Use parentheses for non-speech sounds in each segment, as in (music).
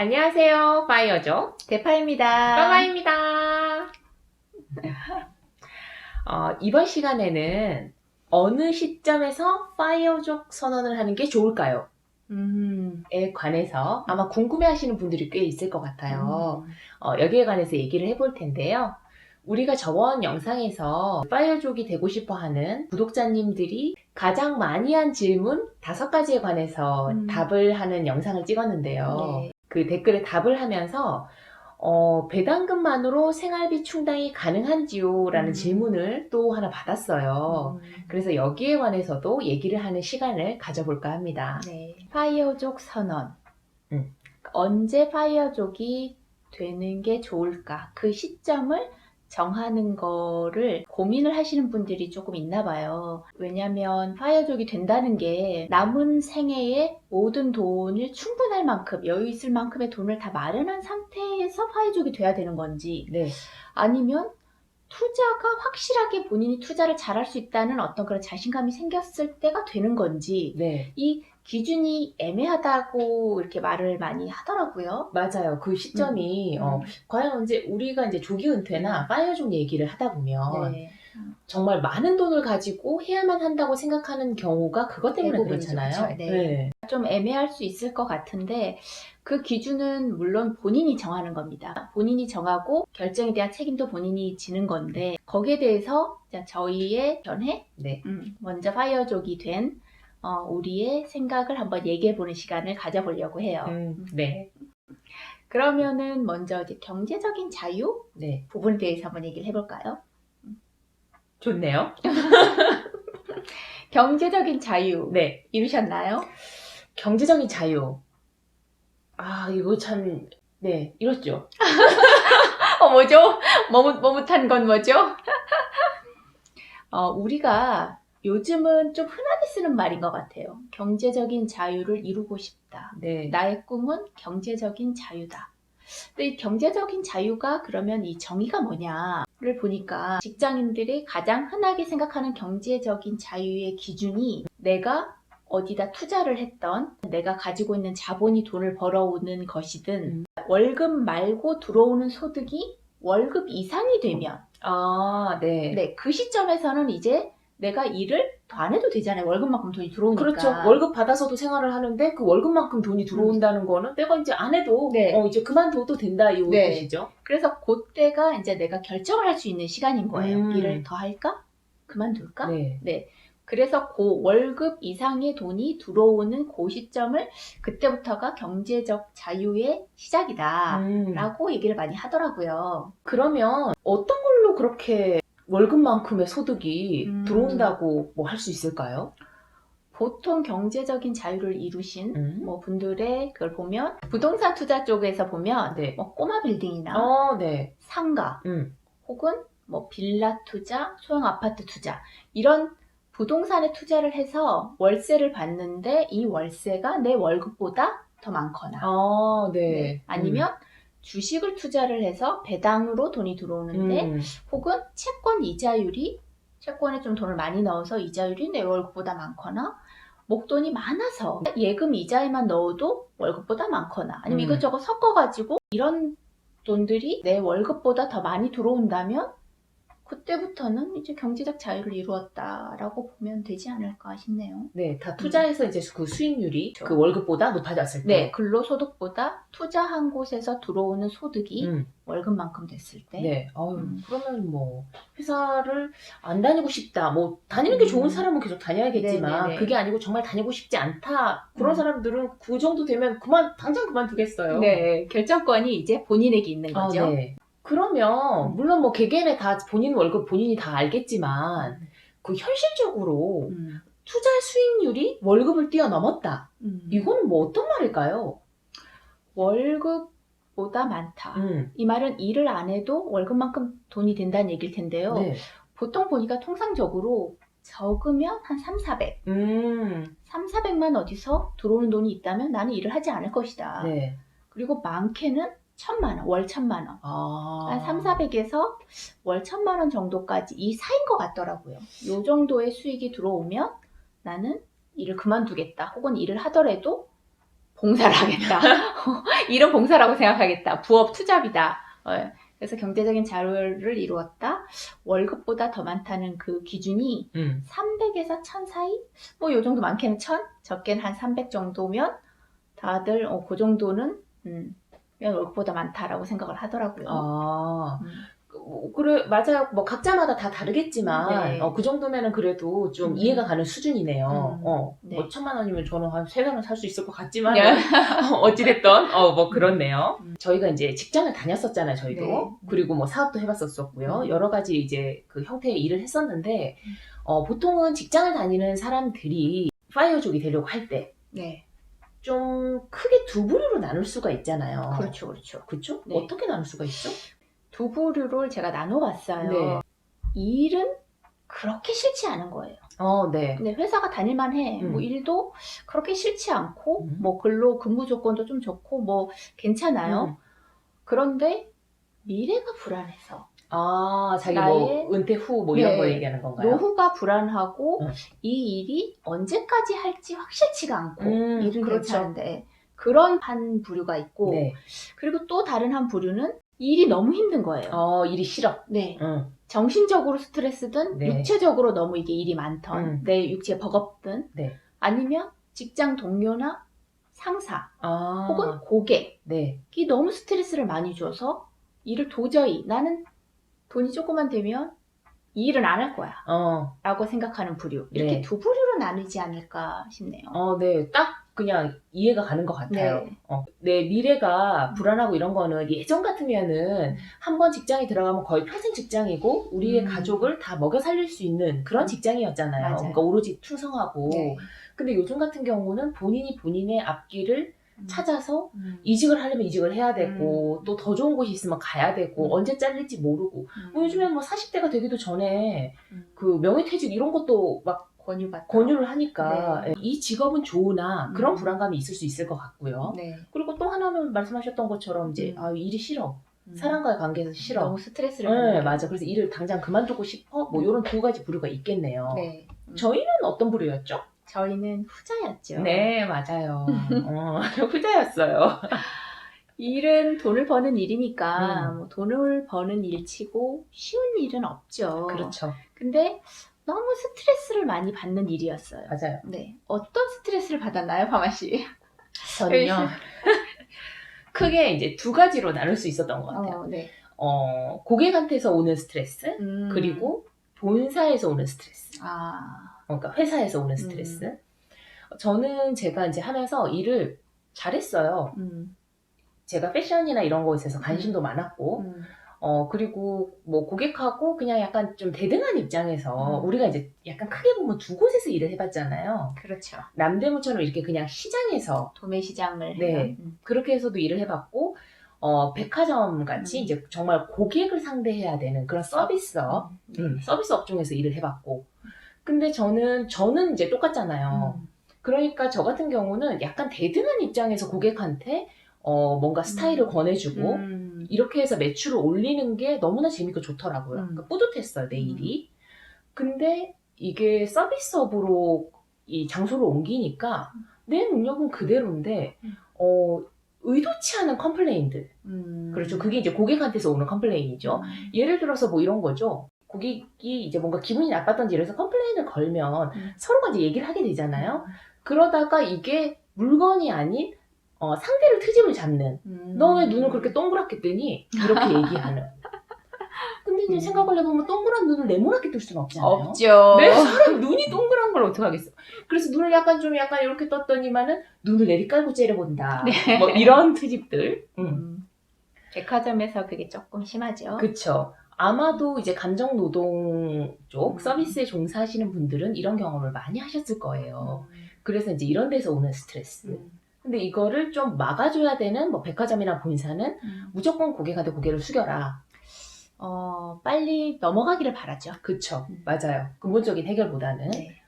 안녕하세요. 파이어죠. 대파입니다. 빠바입니다. 어, 이번 시간에는 어느 시점에서 파이어족 선언을 하는 게 좋을까요? 음. 에 관해서 아마 궁금해 하시는 분들이 꽤 있을 것 같아요. 음. 어, 여기에 관해서 얘기를 해볼 텐데요. 우리가 저번 영상에서 파이어족이 되고 싶어 하는 구독자님들이 가장 많이 한 질문 다섯 가지에 관해서 음. 답을 하는 영상을 찍었는데요. 네. 그 댓글에 답을 하면서 어, 배당금만으로 생활비 충당이 가능한지요? 라는 음. 질문을 또 하나 받았어요. 음. 그래서 여기에 관해서도 얘기를 하는 시간을 가져볼까 합니다. 네. 파이어족 선언. 음. 언제 파이어족이 되는 게 좋을까? 그 시점을 정하는 거를 고민을 하시는 분들이 조금 있나 봐요. 왜냐면 파이어족이 된다는 게 남은 생애에 모든 돈을 충분할 만큼, 여유 있을 만큼의 돈을 다 마련한 상태에서 파이어족이 돼야 되는 건지, 네. 아니면 투자가 확실하게 본인이 투자를 잘할 수 있다는 어떤 그런 자신감이 생겼을 때가 되는 건지 네. 이 기준이 애매하다고 이렇게 말을 많이 하더라고요. 맞아요. 그 시점이, 어, 과연 이제 우리가 이제 조기 은퇴나 파이어족 얘기를 하다 보면 네. 정말 많은 돈을 가지고 해야만 한다고 생각하는 경우가 그것 때문에. 그렇잖아요. 그쵸? 네. 좀 애매할 수 있을 것 같은데 그 기준은 물론 본인이 정하는 겁니다. 본인이 정하고 결정에 대한 책임도 본인이 지는 건데 거기에 대해서 자, 저희의 전에 네. 음, 먼저 파이어족이 된 어, 우리의 생각을 한번 얘기해 보는 시간을 가져보려고 해요. 음, 네. 그러면은 먼저 이제 경제적인 자유 네. 부분에 대해서 한번 얘기를 해볼까요? 좋네요. (laughs) 경제적인 자유 네. 이루셨나요? 경제적인 자유. 아, 이거 참, 네, 이렇죠. (laughs) 어 뭐죠? 머뭇 머뭇한 건 뭐죠? (laughs) 어, 우리가 요즘은 좀 흔하게 쓰는 말인 것 같아요. 경제적인 자유를 이루고 싶다. 네. 나의 꿈은 경제적인 자유다. 근데 이 경제적인 자유가 그러면 이 정의가 뭐냐를 보니까 직장인들이 가장 흔하게 생각하는 경제적인 자유의 기준이 내가 어디다 투자를 했던 내가 가지고 있는 자본이 돈을 벌어오는 것이든 음. 월급 말고 들어오는 소득이 월급 이상이 되면 아, 네. 네, 그 시점에서는 이제 내가 일을 더 안 해도 되잖아요. 월급만큼 돈이 들어오니까. 그렇죠. 월급 받아서도 생활을 하는데 그 월급만큼 돈이 들어온다는 거는 내가 이제 안 해도 네. 어, 이제 그만둬도 된다 이 네. 뜻이죠. 그래서 그때가 이제 내가 결정을 할 수 있는 시간인 거예요. 음. 일을 더 할까? 그만둘까? 네. 그래서 그 월급 이상의 돈이 들어오는 그 시점을 그때부터가 경제적 자유의 시작이다. 음. 라고 얘기를 많이 하더라고요. 그러면 어떤 걸로 그렇게 월급만큼의 소득이 음. 들어온다고 뭐 할 수 있을까요? 보통 경제적인 자유를 이루신 음. 뭐 분들의 그걸 보면 부동산 투자 쪽에서 보면 네. 뭐 꼬마 빌딩이나 어, 네. 상가 음. 혹은 뭐 빌라 투자, 소형 아파트 투자 이런 부동산에 투자를 해서 월세를 받는데 이 월세가 내 월급보다 더 많거나 아, 네. 네. 아니면 주식을 투자를 해서 배당으로 돈이 들어오는데 음. 혹은 채권 이자율이 채권에 좀 돈을 많이 넣어서 이자율이 내 월급보다 많거나 목돈이 많아서 예금 이자에만 넣어도 월급보다 많거나 아니면 음. 이것저것 섞어가지고 이런 돈들이 내 월급보다 더 많이 들어온다면 그때부터는 이제 경제적 자유를 이루었다라고 보면 되지 않을까 싶네요. 네, 다 투자해서 이제 그 수익률이 그렇죠. 그 월급보다 높아졌을 네, 때. 근로소득보다 투자한 곳에서 들어오는 소득이 음. 월급만큼 됐을 때 네. 어유 음. 그러면 뭐 회사를 안 다니고 싶다. 뭐 다니는 게 음. 좋은 사람은 계속 다녀야겠지만 네네네. 그게 아니고 정말 다니고 싶지 않다. 그런 음. 사람들은 그 정도 되면 그만 당장 그만두겠어요. 네, 결정권이 이제 본인에게 있는 아, 거죠. 네. 그러면 음. 물론 뭐 개개인의 다 본인 월급 본인이 다 알겠지만 그 현실적으로 음, 투자 수익률이 월급을 뛰어넘었다. 음. 이거는 뭐 어떤 말일까요? 월급보다 많다. 음. 이 말은 일을 안 해도 월급만큼 돈이 된다는 얘기일 텐데요. 네. 보통 보니까 통상적으로 적으면 한 3, 400. 음. 3, 400만 어디서 들어오는 돈이 있다면 나는 일을 하지 않을 것이다. 네. 그리고 많게는 천만 원, 월 천만 원. 아. 한 3, 400에서 월 천만 원 정도까지 이 사이인 것 같더라고요. 요 정도의 수익이 들어오면 나는 일을 그만두겠다. 혹은 일을 하더라도 봉사를 하겠다. 일은 봉사라고 생각하겠다. 부업 투잡이다. 어, 그래서 경제적인 자유를 이루었다. 월급보다 더 많다는 그 기준이 음. 300에서 1000 사이? 뭐 요 정도 많게는 1000, 적게는 한 300 정도면 다들 어, 그 정도는 음, 면 월급보다 많다라고 생각을 하더라고요. 아, 음. 뭐, 그래, 맞아요. 뭐, 각자마다 다 다르겠지만, 네. 어, 그 정도면은 그래도 좀 음. 이해가 가는 수준이네요. 음. 어, 네. 뭐, 천만 원이면 저는 한 세 달은 살 수 있을 것 같지만, 네. (laughs) 어찌됐던, 어, 뭐, 그렇네요. 음. 저희가 이제 직장을 다녔었잖아요, 저희도. 네. 그리고 뭐, 사업도 해봤었었고요. 음. 여러 가지 이제 그 형태의 일을 했었는데, 음. 어, 보통은 직장을 다니는 사람들이 파이어족이 되려고 할 때, 네. 좀 크게 두 부류로 나눌 수가 있잖아요. 그렇죠, 그렇죠. 그렇죠? 네. 어떻게 나눌 수가 있죠? 두 부류를 제가 나눠봤어요. 네. 일은 그렇게 싫지 않은 거예요. 어, 네. 근데 회사가 다닐만 해. 음. 뭐 일도 그렇게 싫지 않고, 음. 뭐 근로 근무 조건도 좀 좋고, 뭐 괜찮아요. 음. 그런데 미래가 불안해서 아, 자기 나의- 뭐 은퇴 후 뭐 이런 네. 거 얘기하는 건가요? 노후가 불안하고 음. 이 일이 언제까지 할지 확실치가 않고 음, 일은 그렇죠. 괜찮은데 그런 한 부류가 있고 네. 그리고 또 다른 한 부류는 일이 너무 힘든 거예요. 어, 일이 싫어. 네. 응. 정신적으로 스트레스든 네. 육체적으로 너무 이게 일이 많던 음. 내 육체에 버겁든 네. 아니면 직장 동료나 상사 아. 혹은 고객이 네. 너무 스트레스를 많이 줘서 일을 도저히 나는 돈이 조금만 되면 이 일은 안 할 거야 어. 라고 생각하는 부류 이렇게 네. 두 부류로 나누지 않을까 싶네요. 어, 네. 딱 그냥 이해가 가는 것 같아요. 네. 어, 내 미래가 불안하고 이런 거는 예전 같으면은 한 번 직장에 들어가면 거의 평생 직장이고 우리의 음. 가족을 다 먹여 살릴 수 있는 그런 음. 직장이었잖아요. 맞아요. 그러니까 오로지 충성하고. 네. 근데 요즘 같은 경우는 본인이 본인의 앞길을 찾아서 음. 이직을 하려면 이직을 해야 되고 음. 또더 좋은 곳이 있으면 가야 되고 음. 언제 잘릴지 모르고 음. 뭐 요즘엔 뭐 40대가 되기도 전에 음. 그 명예퇴직 이런 것도 막 권유받다. 권유를 하니까 네. 이 직업은 좋으나 그런 음. 불안감이 있을 수 있을 것 같고요. 네. 그리고 또 하나는 말씀하셨던 것처럼 이제 음. 아 일이 싫어 음. 사람과의 관계에서 싫어. 너무 스트레스를 네 받는 맞아. 그래서 일을 당장 그만두고 싶어. 뭐 음. 이런 두 가지 부류가 있겠네요. 네. 음. 저희는 어떤 부류였죠? 저희는 후자였죠. 네 맞아요. 어, (laughs) 후자였어요. 일은 돈을 버는 일이니까 음. 뭐 돈을 버는 일치고 쉬운 일은 없죠. 그렇죠. 근데 너무 스트레스를 많이 받는 일이었어요. 맞아요. 네. 어떤 스트레스를 받았나요, 파마 씨? 저는요. (laughs) 크게 이제 두 가지로 나눌 수 있었던 것 같아요. 어, 네. 어, 고객한테서 오는 스트레스, 음. 그리고 본사에서 오는 스트레스. 아, 그러니까 회사에서 오는 스트레스. 저는 제가 이제 하면서 일을 잘했어요. 음, 제가 패션이나 이런 거에 있어서 관심도 많았고, 음, 어, 그리고 뭐 고객하고 그냥 약간 좀 대등한 입장에서 음. 우리가 이제 약간 크게 보면 두 곳에서 일을 해봤잖아요. 그렇죠. 남대문처럼 이렇게 그냥 시장에서 도매 시장을 네. 음. 그렇게 해서도 일을 해봤고, 어, 백화점 같이 음. 이제 정말 고객을 상대해야 되는 그런 서비스업, 네. 음, 서비스 업종에서 일을 해봤고. 근데 저는, 저는 이제 똑같잖아요. 음. 그러니까 저 같은 경우는 약간 대등한 입장에서 고객한테, 어, 뭔가 스타일을 음. 권해주고, 음. 이렇게 해서 매출을 올리는 게 너무나 재밌고 좋더라고요. 음. 그러니까 뿌듯했어요, 내 일이. 근데 이게 서비스업으로 이 장소를 옮기니까 내 능력은 그대로인데, 음. 어, 의도치 않은 컴플레인들. 음. 그렇죠. 그게 이제 고객한테서 오는 컴플레인이죠. 음. 예를 들어서 뭐 이런 거죠. 고객이 이제 뭔가 기분이 나빴던지 이래서 컴플레인을 걸면 음. 서로가 이제 얘기를 하게 되잖아요. 그러다가 이게 물건이 아닌 어, 상대를 트집을 잡는 음. 너왜 눈을 그렇게 동그랗게 뜨니? 이렇게 (laughs) 얘기하는. 근데 이제 음. 생각을 해보면 동그란 눈을 네모나게 뜰 수는 없잖아요. 없죠. 네, 사람 눈이 동그란 걸 어떡하겠어. 그래서 눈을 약간 좀 약간 이렇게 떴더니만은 눈을 내리깔고 째려본다. 네. 뭐 이런 트집들. 음. 음. 백화점에서 그게 조금 심하죠. 그쵸. 아마도 이제 감정 노동 쪽 음. 서비스에 종사하시는 분들은 이런 경험을 많이 하셨을 거예요. 음. 그래서 이제 이런 데서 오는 스트레스. 음. 근데 이거를 좀 막아줘야 되는 뭐 백화점이나 본사는 음. 무조건 고객한테 고개를 숙여라. 어, 빨리 넘어가기를 바라죠. 그쵸. 음. 맞아요. 근본적인 해결보다는. 네.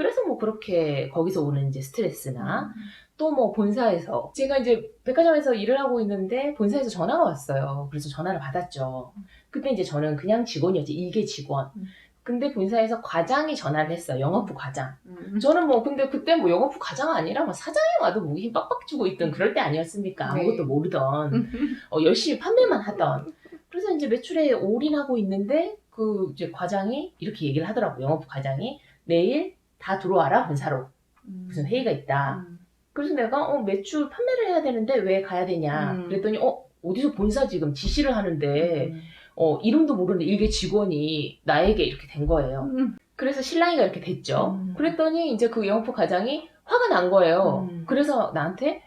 그래서 뭐 그렇게 거기서 오는 이제 스트레스나 음. 또 뭐 본사에서 제가 이제 백화점에서 일을 하고 있는데 본사에서 전화가 왔어요. 그래서 전화를 받았죠. 그때 이제 저는 그냥 직원이었지 일개 직원. 음. 근데 본사에서 과장이 전화를 했어. 영업부 과장. 음. 저는 뭐 근데 그때 뭐 영업부 과장 아니라 뭐 사장이 와도 목에 힘 빡빡 주고 있던 그럴 때 아니었습니까? 네. 아무것도 모르던 어, 열심히 판매만 하던. 그래서 이제 매출에 올인하고 있는데 그 이제 과장이 이렇게 얘기를 하더라고. 요 영업부 과장이 내일 다 들어와라 본사로 무슨 회의가 있다. 음. 그래서 내가 어, 매출 판매를 해야 되는데 왜 가야 되냐? 음. 그랬더니 어 어디서 본사 지금 지시를 하는데 음. 어, 이름도 모르는 일개 직원이 나에게 이렇게 된 거예요. 음. 그래서 신랑이가 이렇게 됐죠. 음. 그랬더니 이제 그 영업부 과장이 화가 난 거예요. 음. 그래서 나한테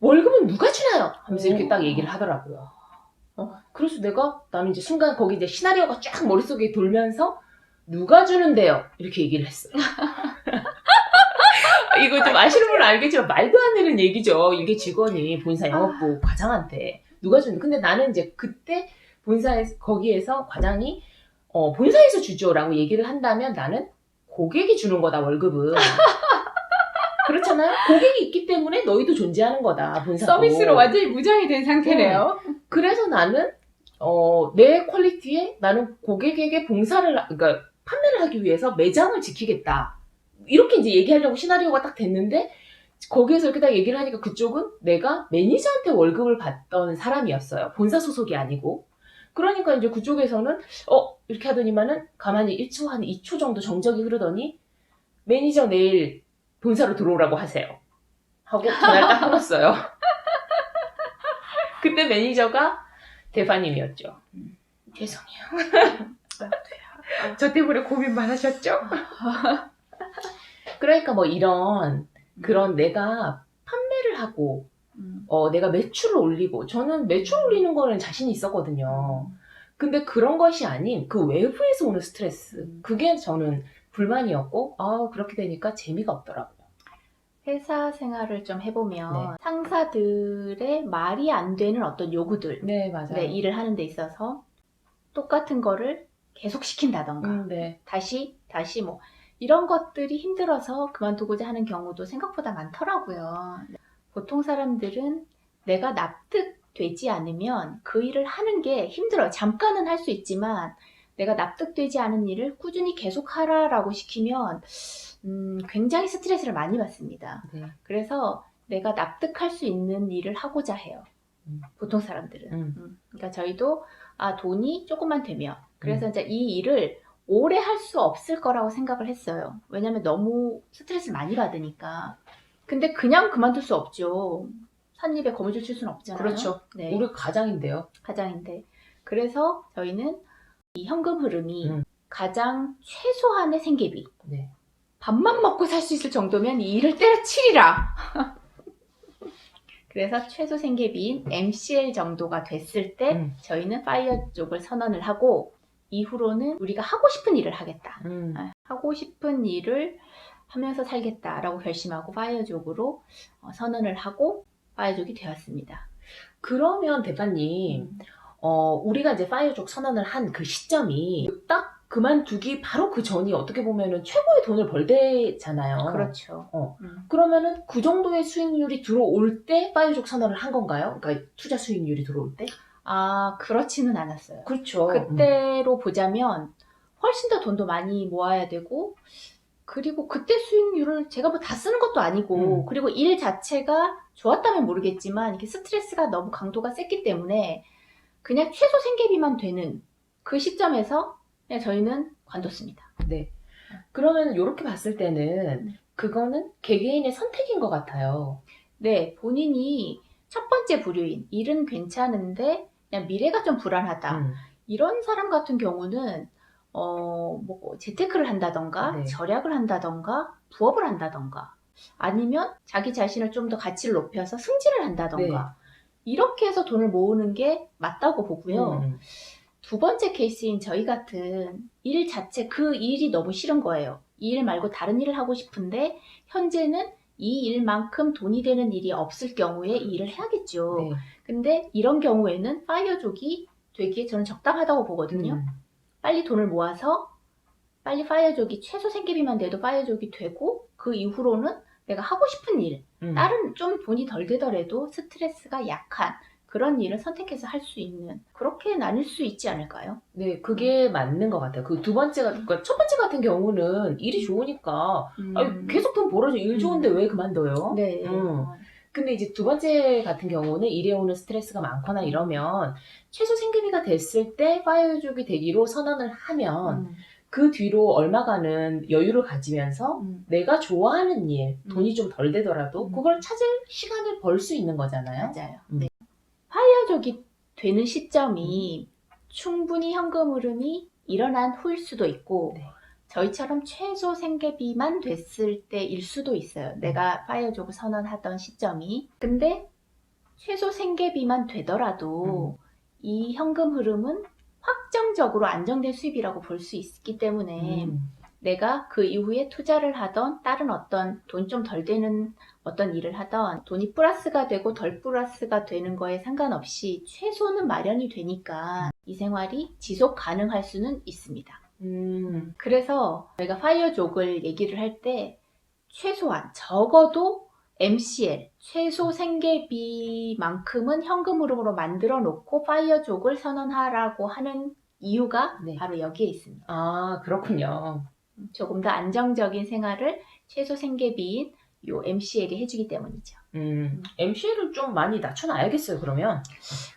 월급은 누가 주나요? 하면서 이렇게 오. 딱 얘기를 하더라고요. 어, 그래서 내가 나는 이제 순간 거기 이제 시나리오가 쫙 머릿속에 돌면서 누가 주는데요? 이렇게 얘기를 했어요. (laughs) 이거 좀 아시는 분은 알겠지만 말도 안 되는 얘기죠. 이게 직원이 본사 영업부 과장한테 누가 주는 근데 나는 이제 그때 본사에서 거기에서 과장이 어, 본사에서 주죠라고 얘기를 한다면 나는 고객이 주는 거다 월급은 (laughs) 그렇잖아요. 고객이 있기 때문에 너희도 존재하는 거다 본사 서비스로 완전히 무장이 된 상태네요. 그래서 나는 어, 내 퀄리티에 나는 고객에게 봉사를 하- 그러니까 판매를 하기 위해서 매장을 지키겠다. 이렇게 이제 얘기하려고 시나리오가 딱 됐는데 거기에서 이렇게 딱 얘기를 하니까 그쪽은 내가 매니저한테 월급을 받던 사람이었어요. 본사 소속이 아니고. 그러니까 이제 그쪽에서는 어 이렇게 하더니만은 가만히 1초 한 2초 정도 정적이 흐르더니 매니저 내일 본사로 들어오라고 하세요. 하고 전화를 딱 끊었어요. (laughs) 그때 매니저가 대파님이었죠. 음, 죄송해요. 저 때문에 고민 많으셨죠? 그러니까 뭐 이런 그런 내가 판매를 하고 음. 어, 내가 매출을 올리고 저는 매출 올리는 거는 자신이 있었거든요. 근데 그런 것이 아닌 그 외부에서 오는 스트레스 그게 저는 불만이었고 아 그렇게 되니까 재미가 없더라고요. 회사 생활을 좀 해보면 네. 상사들의 말이 안 되는 어떤 요구들, 네 맞아요. 네, 일을 하는 데 있어서 똑같은 거를 계속 시킨다던가 음, 네. 다시 다시 뭐 이런 것들이 힘들어서 그만두고자 하는 경우도 생각보다 많더라고요. 보통 사람들은 내가 납득되지 않으면 그 일을 하는 게 힘들어요. 잠깐은 할 수 있지만 내가 납득되지 않은 일을 꾸준히 계속 하라라고 시키면 음, 굉장히 스트레스를 많이 받습니다. 네. 그래서 내가 납득할 수 있는 일을 하고자 해요. 음. 보통 사람들은. 음. 음, 그러니까 저희도 아 돈이 조금만 되면 음. 그래서 이제 이 일을 오래 할 수 없을 거라고 생각을 했어요. 왜냐면 너무 스트레스를 많이 받으니까. 근데 그냥 그만둘 수 없죠. 산입에 거미줄 칠 수는 없잖아요. 그렇죠. 네, 우리 가장인데요. 가장인데. 그래서 저희는 이 현금 흐름이 음. 가장 최소한의 생계비. 네. 밥만 먹고 살 수 있을 정도면 이 일을 때려치리라. (laughs) 그래서 최소 생계비인 MCL 정도가 됐을 때 음. 저희는 파이어 쪽을 선언을 하고 이후로는 우리가 하고 싶은 일을 하겠다. 음. 아, 하고 싶은 일을 하면서 살겠다라고 결심하고 파이어족으로 어, 선언을 하고 파이어족이 되었습니다. 그러면 대파님 음. 어, 우리가 이제 파이어족 선언을 한 그 시점이 딱 그만두기 바로 그 전이 어떻게 보면은 최고의 돈을 벌 때잖아요. 그렇죠. 어. 음. 그러면은 그 정도의 수익률이 들어올 때 파이어족 선언을 한 건가요? 그러니까 투자 수익률이 들어올 때? 아 그렇지는 않았어요. 그렇죠. 그때로 보자면 훨씬 더 돈도 많이 모아야 되고 그리고 그때 수익률을 제가 뭐 다 쓰는 것도 아니고 음. 그리고 일 자체가 좋았다면 모르겠지만 이게 스트레스가 너무 강도가 셌기 때문에 그냥 최소 생계비만 되는 그 시점에서 그냥 저희는 관뒀습니다. 네. 그러면 이렇게 봤을 때는 네. 그거는 개개인의 선택인 것 같아요. 네, 본인이 첫 번째 부류인 일은 괜찮은데 그냥 미래가 좀 불안하다. 음. 이런 사람 같은 경우는 어, 뭐 재테크를 한다던가 네. 절약을 한다던가 부업을 한다던가 아니면 자기 자신을 좀 더 가치를 높여서 승진을 한다던가 이렇게 해서 돈을 모으는 게 맞다고 보고요. 음. 두 번째 케이스인 저희 같은 일 자체 그 일이 너무 싫은 거예요. 이 일 말고 다른 일을 하고 싶은데 현재는 이 일만큼 돈이 되는 일이 없을 경우에 이 일을 해야겠죠. 네. 근데 이런 경우에는 파이어족이 되기에 저는 적당하다고 보거든요. 음. 빨리 돈을 모아서 빨리 파이어족이 최소 생계비만 돼도 파이어족이 되고 그 이후로는 내가 하고 싶은 일, 음. 다른 좀 돈이 덜 되더라도 스트레스가 약한 그런 일을 선택해서 할 수 있는 그렇게 나뉠 수 있지 않을까요? 네, 그게 맞는 것 같아요. 그 두 번째가, 그러니까 첫 번째 같은 경우는 일이 좋으니까, 아니, 계속 돈 벌어줘. 일 좋은데 왜 그만둬요? 음. 네. 음. 근데 이제 두 번째 같은 경우는 일에 오는 스트레스가 많거나 이러면 최소 생계비가 됐을 때 파이어족이 되기로 선언을 하면 음. 그 뒤로 얼마간은 여유를 가지면서 음. 내가 좋아하는 일, 음. 돈이 좀 덜 되더라도 음. 그걸 찾을 시간을 벌 수 있는 거잖아요. 맞아요. 음. 네. 파이어족이 되는 시점이 충분히 현금 흐름이 일어난 후일 수도 있고 네. 저희처럼 최소 생계비만 됐을 때일 수도 있어요. 내가 파이어족을 선언하던 시점이. 근데 최소 생계비만 되더라도 이 현금 흐름은 확정적으로 안정된 수입이라고 볼 수 있기 때문에 음. 내가 그 이후에 투자를 하던 다른 어떤 돈 좀 덜 되는 어떤 일을 하던 돈이 플러스가 되고 덜 플러스가 되는 거에 상관없이 최소는 마련이 되니까 이 생활이 지속 가능할 수는 있습니다. 음. 그래서 저희가 파이어족을 얘기를 할 때 최소한 적어도 MCL 최소 생계비만큼은 현금 흐름으로 만들어 놓고 파이어족을 선언하라고 하는 이유가 네. 바로 여기에 있습니다. 아, 그렇군요. 조금 더 안정적인 생활을 최소 생계비인 요 MCL이 해주기 때문이죠. 음. MC를 좀 많이 낮춰놔야겠어요, 그러면.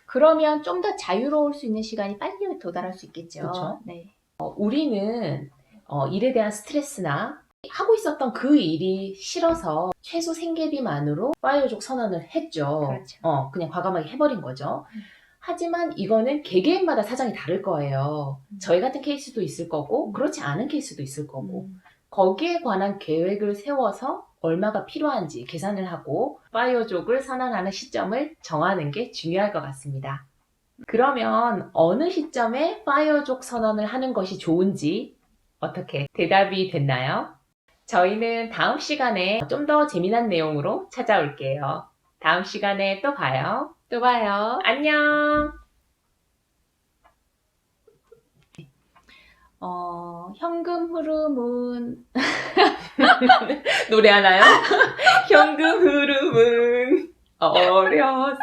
그러면 좀 더 자유로울 수 있는 시간이 빨리 도달할 수 있겠죠. 그쵸. 네. 어, 우리는 어, 일에 대한 스트레스나 하고 있었던 그 일이 싫어서 최소 생계비만으로 파이어족 선언을 했죠. 그렇죠. 어, 그냥 과감하게 해버린 거죠. 음. 하지만 이거는 개개인마다 사정이 다를 거예요. 음. 저희 같은 케이스도 있을 거고, 음. 그렇지 않은 케이스도 있을 거고, 음, 거기에 관한 계획을 세워서 얼마가 필요한지 계산을 하고, 파이어족을 선언하는 시점을 정하는 게 중요할 것 같습니다. 그러면 어느 시점에 파이어족 선언을 하는 것이 좋은지 어떻게 대답이 됐나요? 저희는 다음 시간에 좀 더 재미난 내용으로 찾아올게요. 다음 시간에 또 봐요. 또 봐요. 안녕! 어, 현금 흐름은 (laughs) 노래하나요? (laughs) 현금 흐름은 어려서